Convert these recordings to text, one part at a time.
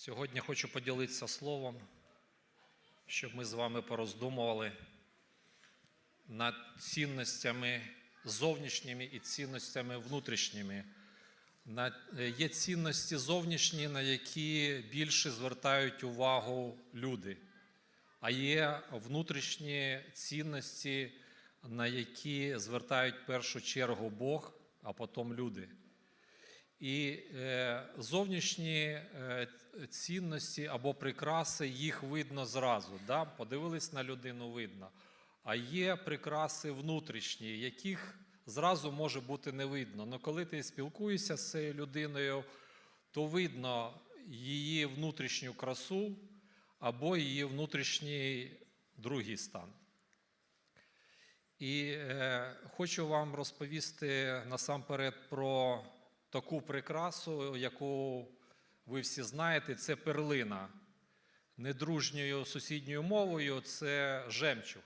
Сьогодні хочу поділитися словом, щоб ми з вами пороздумували над цінностями зовнішніми і цінностями внутрішніми. Е, Є цінності зовнішні, на які більше звертають увагу люди, а є внутрішні цінності, на які звертають в першу чергу Бог, а потім люди. І е, зовнішні е, цінності або прикраси, їх видно зразу. Да? Подивились на людину, видно. А є прикраси внутрішні, яких зразу може бути не видно. Але коли ти спілкуєшся з цією людиною, то видно її внутрішню красу або її внутрішній другий стан. І е, хочу вам розповісти насамперед про таку прикрасу, яку ви всі знаєте, це перлина. Недружньою сусідньою мовою це жемчуг.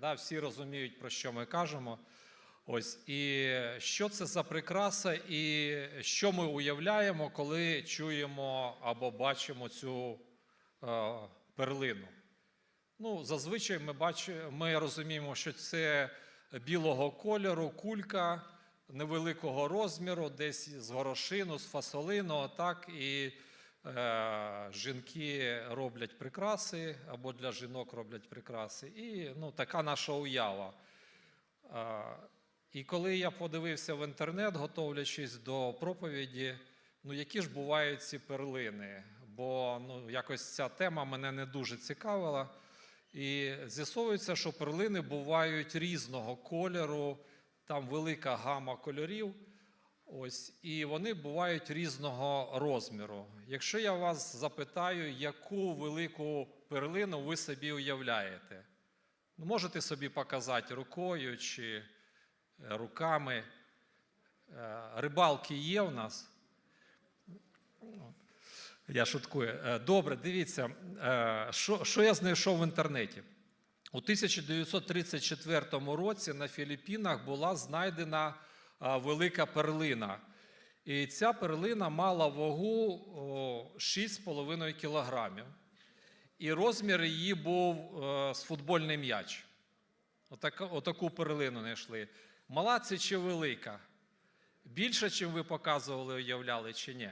Да, всі розуміють, про що ми кажемо. Ось, і що це за прикраса, і що ми уявляємо, коли чуємо або бачимо цю е, перлину. Ну, зазвичай ми, бачимо, ми розуміємо, що це білого кольору, кулька невеликого розміру, десь з горошину, з фасолину, так, і е, жінки роблять прикраси, або для жінок роблять прикраси. І ну, така наша уява. Е, і коли я подивився в інтернет, готовлячись до проповіді, ну які ж бувають ці перлини? Бо ну, якось ця тема мене не дуже цікавила. І з'ясовується, що перлини бувають різного кольору, там велика гама кольорів. Ось, і вони бувають різного розміру. Якщо я вас запитаю, яку велику перлину ви собі уявляєте, ну, можете собі показати рукою чи е, руками. Е, Рибалки є в нас. Я шуткую. Е, Добре, дивіться, що, що я знайшов в інтернеті. У 1934 році на Філіппінах була знайдена велика перлина. І ця перлина мала вагу 6,5 кілограмів. І розмір її був е, з футбольний м'яч. Отаку перлину знайшли. Мала це чи велика? Більше, чим ви показували, уявляли, чи ні?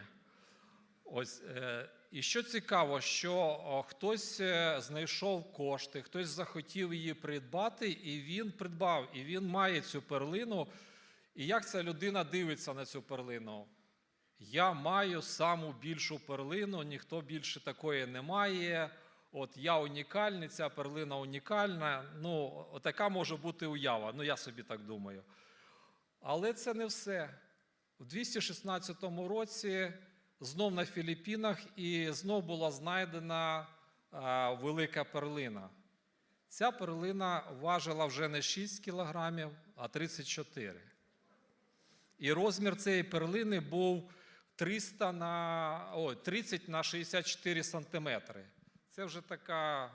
Ось, е, і що цікаво, що хтось е, знайшов кошти, хтось захотів її придбати, і він придбав, і він має цю перлину. І як ця людина дивиться на цю перлину? Я маю саму більшу перлину, ніхто більше такої не має. От я унікальний, ця перлина унікальна. Ну, така може бути уява. Ну, я собі так думаю. Але це не все. У 216 році знов на Філіппінах і знов була знайдена велика перлина. Ця перлина важила вже не 6 кілограмів, а 34. І розмір цієї перлини був 300 на, о, 30 на 64 сантиметри. Це вже така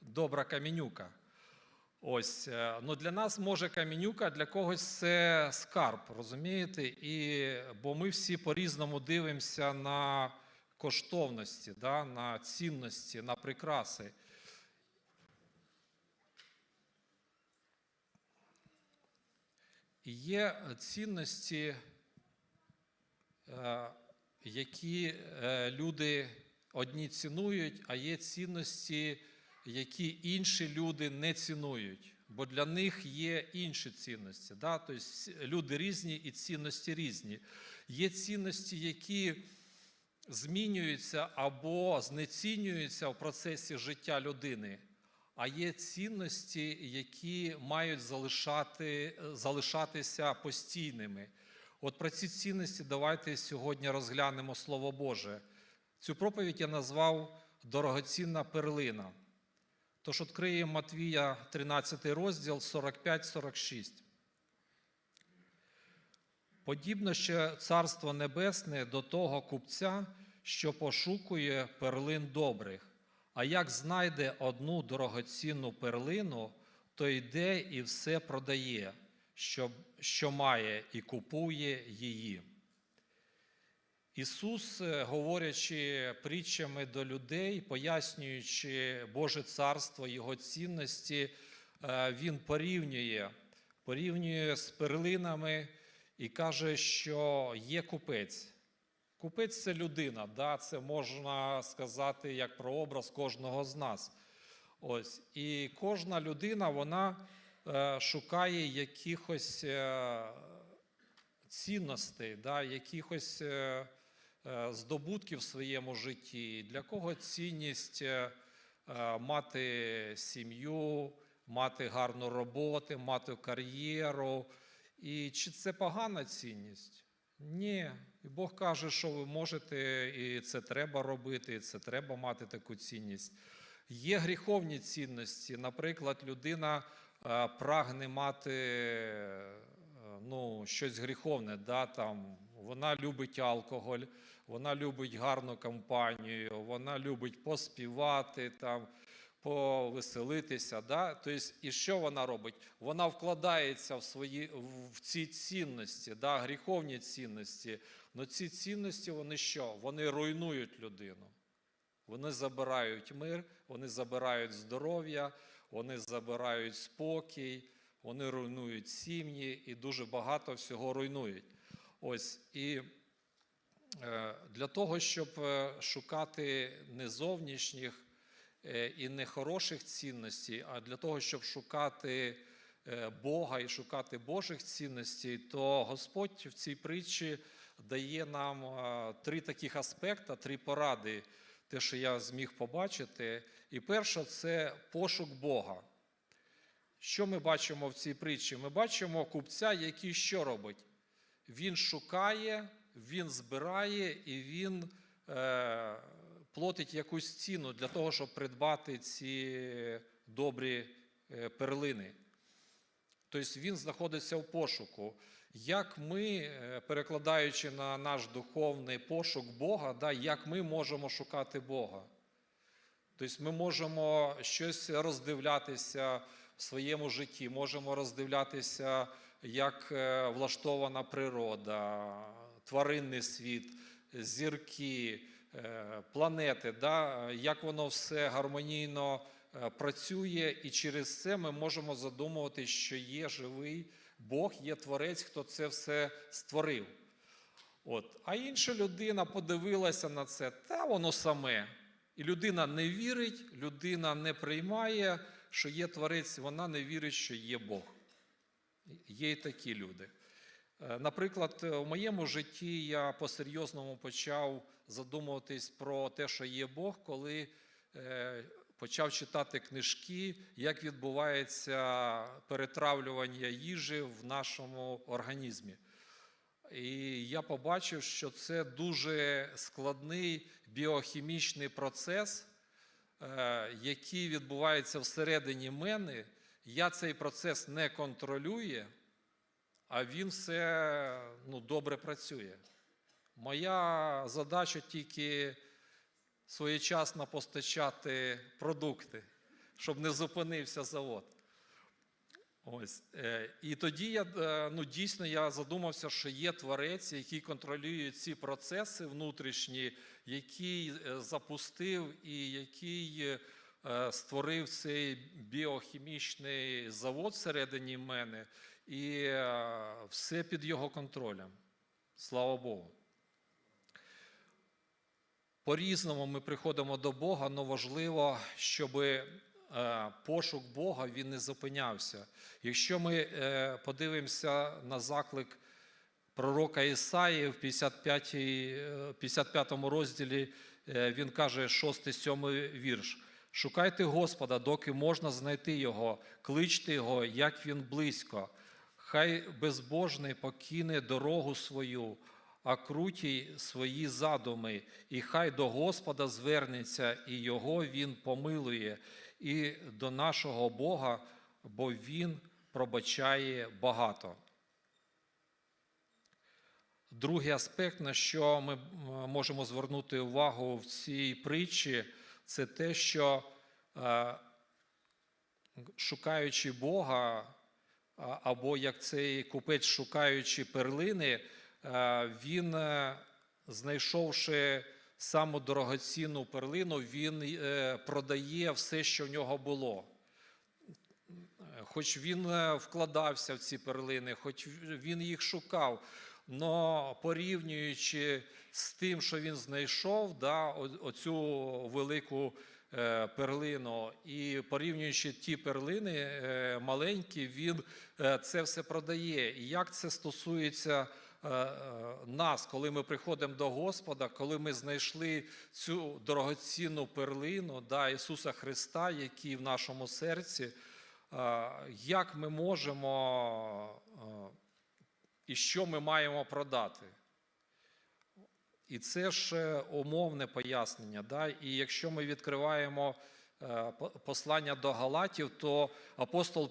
добра камінюка. Ось, е, ну для нас може камінюка, для когось це скарб, розумієте? І, бо ми всі по-різному дивимося на коштовності, да? на цінності, на прикраси. І є цінності, е, які е, люди одні цінують, а є цінності, які інші люди не цінують, бо для них є інші цінності. Да? Тобто люди різні і цінності різні. Є цінності, які змінюються або знецінюються в процесі життя людини. А є цінності, які мають залишати, залишатися постійними. От про ці цінності давайте сьогодні розглянемо Слово Боже. Цю проповідь я назвав Дорогоцінна перлина. Тож відкриємо Матвія 13 розділ 45-46. Подібно ще Царство Небесне до того купця, що пошукує перлин добрих. А як знайде одну дорогоцінну перлину, то йде і все продає, що, що має, і купує її. Ісус, е, говорячи притчами до людей, пояснюючи Боже царство, Його цінності, е, Він порівнює, порівнює з перлинами і каже, що є купець. Купець це людина, да? це можна сказати як про образ кожного з нас. Ось. І кожна людина вона е, шукає якихось цінностей, да? якихось здобутків в своєму житті. Для кого цінність е, е, мати сім'ю, мати гарну роботу, мати кар'єру. І чи це погана цінність? Ні. І Бог каже, що ви можете, і це треба робити, і це треба мати таку цінність. Є гріховні цінності. Наприклад, людина е, прагне мати е, ну, щось гріховне. Да, там, вона любить алкоголь, вона любить гарну компанію, вона любить поспівати, там, повеселитися. Да? Тобто, і що вона робить? Вона вкладається в, свої, в ці цінності, да, гріховні цінності. Але ці цінності вони що? Вони руйнують людину. Вони забирають мир, вони забирають здоров'я, вони забирають спокій, вони руйнують сім'ї і дуже багато всього руйнують. Ось і е, для того, щоб е, шукати не зовнішніх е, і не хороших цінностей, а для того, щоб шукати Бога і шукати Божих цінностей, то Господь в цій притчі дає нам три таких аспекти, три поради те, що я зміг побачити. І перше це пошук Бога. Що ми бачимо в цій притчі? Ми бачимо купця, який що робить? Він шукає, він збирає і він е, платить якусь ціну для того, щоб придбати ці добрі е, перлини. Тобто він знаходиться в пошуку. Як ми, е, перекладаючи на наш духовний пошук Бога, да, як ми можемо шукати Бога? Тобто ми можемо щось роздивлятися в своєму житті, можемо роздивлятися, як е, влаштована природа, тваринний світ, зірки, е, планети, да, як воно все гармонійно е, працює, і через це ми можемо задумувати, що є живий Бог, є творець, хто це все створив. От. А інша людина подивилася на це, та воно саме. І людина не вірить, людина не приймає, що є творець, вона не вірить, що є Бог. Є і такі люди. Е, Наприклад, у моєму житті я по-серйозному почав задумуватись про те, що є Бог, коли е, почав читати книжки, як відбувається перетравлювання їжі в нашому організмі. І я побачив, що це дуже складний біохімічний процес, е, який відбувається всередині мене. Я цей процес не контролюю, а він все ну, добре працює. Моя задача тільки своєчасно постачати продукти, щоб не зупинився завод. Ось. е, І тоді я е, ну, дійсно я задумався, що є творець, який контролює ці процеси внутрішні, який е, запустив і який створив цей біохімічний завод всередині мене, і е, все під його контролем. Слава Богу. По-різному ми приходимо до Бога, але важливо, щоб пошук Бога він не зупинявся. Якщо ми е, подивимося на заклик пророка Ісаї в 55, е, 55 розділі, е, він каже 6-7 вірш. Шукайте Господа, доки можна знайти Його, кличте Його, як Він близько. Хай безбожний покине дорогу свою, а крутій свої задуми, і хай до Господа звернеться, і Його Він помилує, і до нашого Бога, бо Він пробачає багато. Другий аспект, на що ми можемо звернути увагу в цій притчі, це те, що е, шукаючи Бога, або як цей купець, шукаючи перлини, е, він е, знайшовши саму дорогоцінну перлину, він продає все, що в нього було. Хоч він вкладався в ці перлини, хоч він їх шукав, але порівнюючи з тим, що він знайшов, да, оцю велику е, перлину, і порівнюючи ті перлини е, маленькі, він е, це все продає. І як це стосується нас, коли ми приходимо до Господа, коли ми знайшли цю дорогоцінну перлину да, Ісуса Христа, який в нашому серці, як ми можемо і що ми маємо продати? І це ж умовне пояснення. Да? І якщо ми відкриваємо е, послання до Галатів, то апостол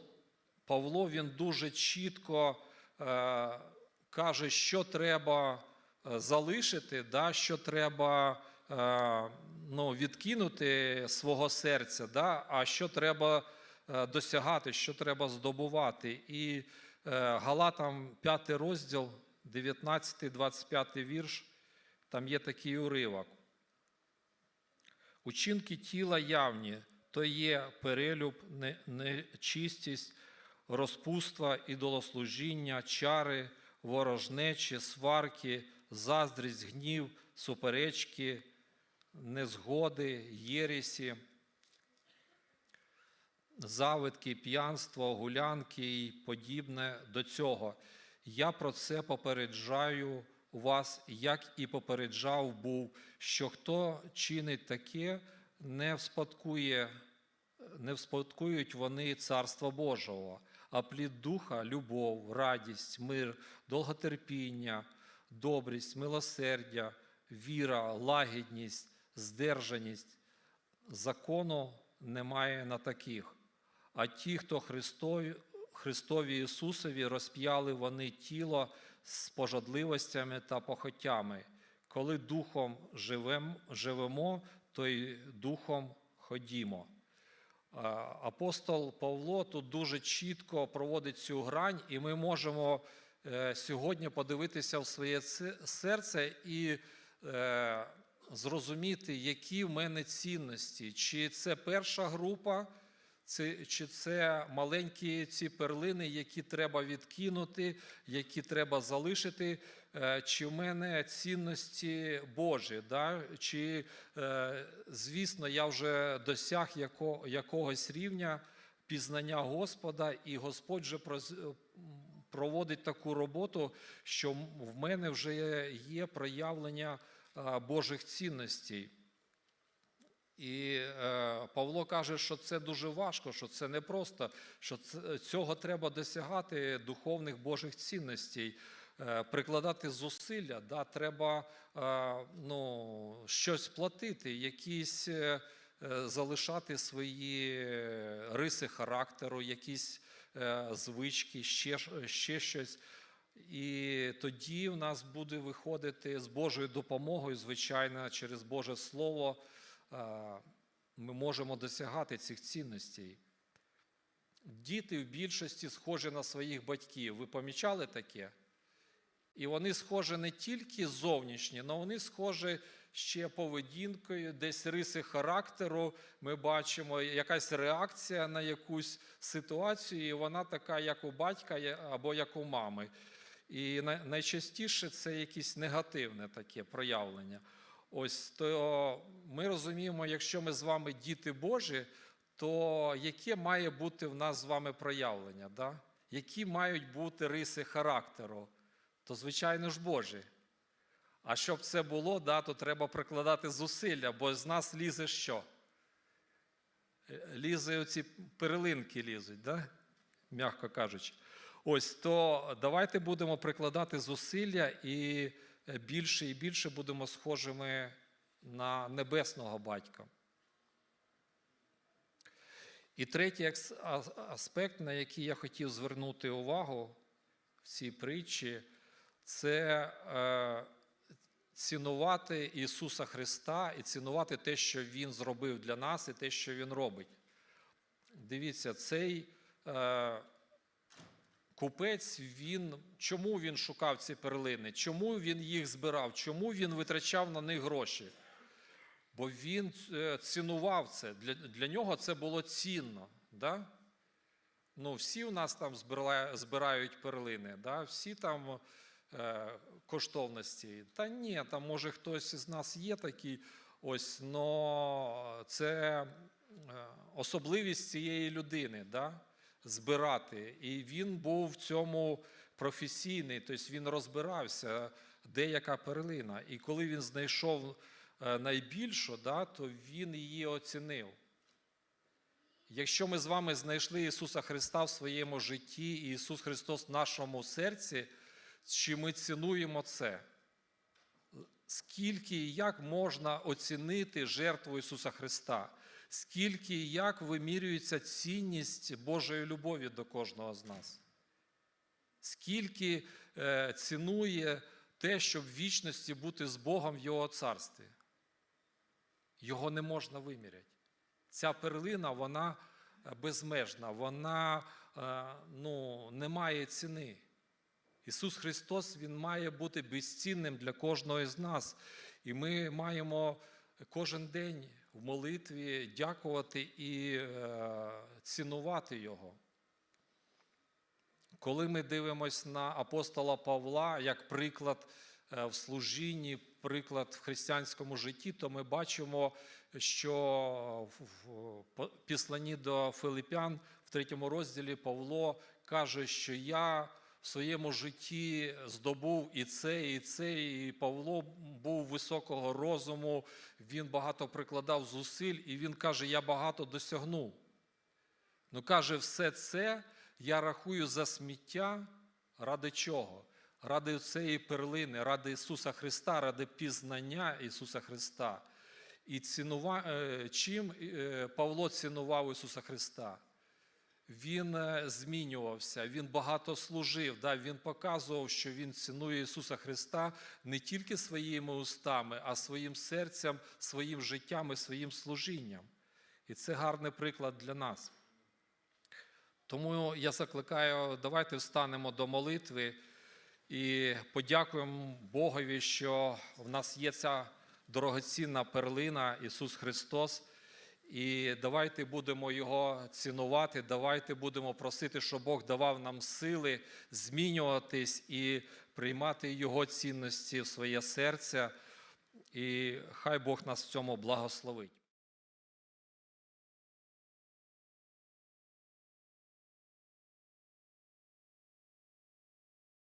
Павло він дуже чітко е, каже, що треба е, залишити, да? що треба ну, відкинути свого серця, да? а що треба досягати, що треба здобувати. І Галатам 5 розділ, 19-25 вірш. Там є такий уривок. Учинки тіла явні, то є перелюб, не- нечистість, розпуства, ідолослужіння, чари, ворожнечі, сварки, заздрість, гнів, суперечки, незгоди, єресі, завидки, п'янство, гулянки і подібне до цього. Я про це попереджаю вас, як і попереджав був, що хто чинить таке, не вспадкує, не вспадкують вони Царства Божого, а плід духа, любов, радість, мир, довготерпіння, добрість, милосердя, віра, лагідність, здержаність. Закону немає на таких. А ті, хто Христові, Христові Ісусові розп'яли вони тіло з пожадливостями та похотями. Коли духом живем, живемо, то й духом ходімо. Апостол Павло тут дуже чітко проводить цю грань, і ми можемо е, сьогодні подивитися в своє серце і е, зрозуміти, які в мене цінності, чи це перша група, це, чи це маленькі ці перлини, які треба відкинути, які треба залишити, е, чи в мене цінності Божі, да? чи, е, звісно, я вже досяг яко, якогось рівня пізнання Господа, і Господь вже проводить таку роботу, що в мене вже є проявлення е, Божих цінностей. І е, Павло каже, що це дуже важко, що це непросто, що цього треба досягати духовних Божих цінностей, е, прикладати зусилля, да, треба е, ну, щось платити, якісь залишати свої риси характеру, якісь звички, ще, ще щось. І тоді в нас буде виходити з Божою допомогою, звичайно, через Боже Слово ми можемо досягати цих цінностей. Діти в більшості схожі на своїх батьків. Ви помічали таке? І вони схожі не тільки зовнішні, але вони схожі ще поведінкою, десь риси характеру. Ми бачимо якась реакція на якусь ситуацію, і вона така, як у батька або як у мами. І найчастіше це якесь негативне таке проявлення. Ось то ми розуміємо, якщо ми з вами діти Божі, то яке має бути в нас з вами проявлення? Да? Які мають бути риси характеру? То, звичайно ж, Божі. А щоб це було, да, то треба прикладати зусилля, бо з нас лізе що? Лізе оці перлинки лізуть, да? м'яко кажучи. Ось то давайте будемо прикладати зусилля і більше і більше будемо схожими на небесного батька. І третій аспект, на який я хотів звернути увагу в цій притчі, це е, цінувати Ісуса Христа і цінувати те, що Він зробив для нас, і те, що Він робить. Дивіться, цей е, купець, він, чому він шукав ці перлини, чому він їх збирав, чому він витрачав на них гроші? Бо він е, цінував це. Для, для нього це було цінно. Да? Ну, всі у нас там збирає- збирають перлини, да? всі там е, коштовності. Та ні, там може хтось із нас є такий, ось, но це е, особливість цієї людини, да? Збирати. І він був в цьому професійний, тобто він розбирався, де яка перлина. І коли він знайшов е, найбільшу, да, то він її оцінив. Якщо ми з вами знайшли Ісуса Христа в своєму житті, і Ісус Христос в нашому серці, чи ми цінуємо це? Скільки і як можна оцінити жертву Ісуса Христа? Скільки і як вимірюється цінність Божої любові до кожного з нас? Скільки е, цінує те, щоб в вічності бути з Богом в Його царстві? Його не можна виміряти. Ця перлина, вона е, безмежна, вона е, ну, не має ціни. Ісус Христос Він має бути безцінним для кожного з нас. І ми маємо кожен день в молитві дякувати і е, цінувати Його. Коли ми дивимося на апостола Павла як приклад е, в служінні, приклад в християнському житті, то ми бачимо, що в післанні до Филипян в третьому розділі Павло каже, що я в своєму житті здобув і це, і це. І Павло був високого розуму, він багато прикладав зусиль, і він каже: Я багато досягнув. Ну каже, все це я рахую за сміття ради чого? Ради цієї перлини, ради Ісуса Христа, ради пізнання Ісуса Христа. І цінува... е, чим е, Павло цінував Ісуса Христа? Він е, змінювався, він багато служив, да? він показував, що він цінує Ісуса Христа не тільки своїми устами, а своїм серцем, своїм життям і своїм служінням. І це гарний приклад для нас. Тому я закликаю, давайте встанемо до молитви і подякуємо Богові, що в нас є ця дорогоцінна перлина Ісус Христос. І давайте будемо Його цінувати, давайте будемо просити, щоб Бог давав нам сили змінюватись і приймати Його цінності в своє серце. І хай Бог нас в цьому благословить.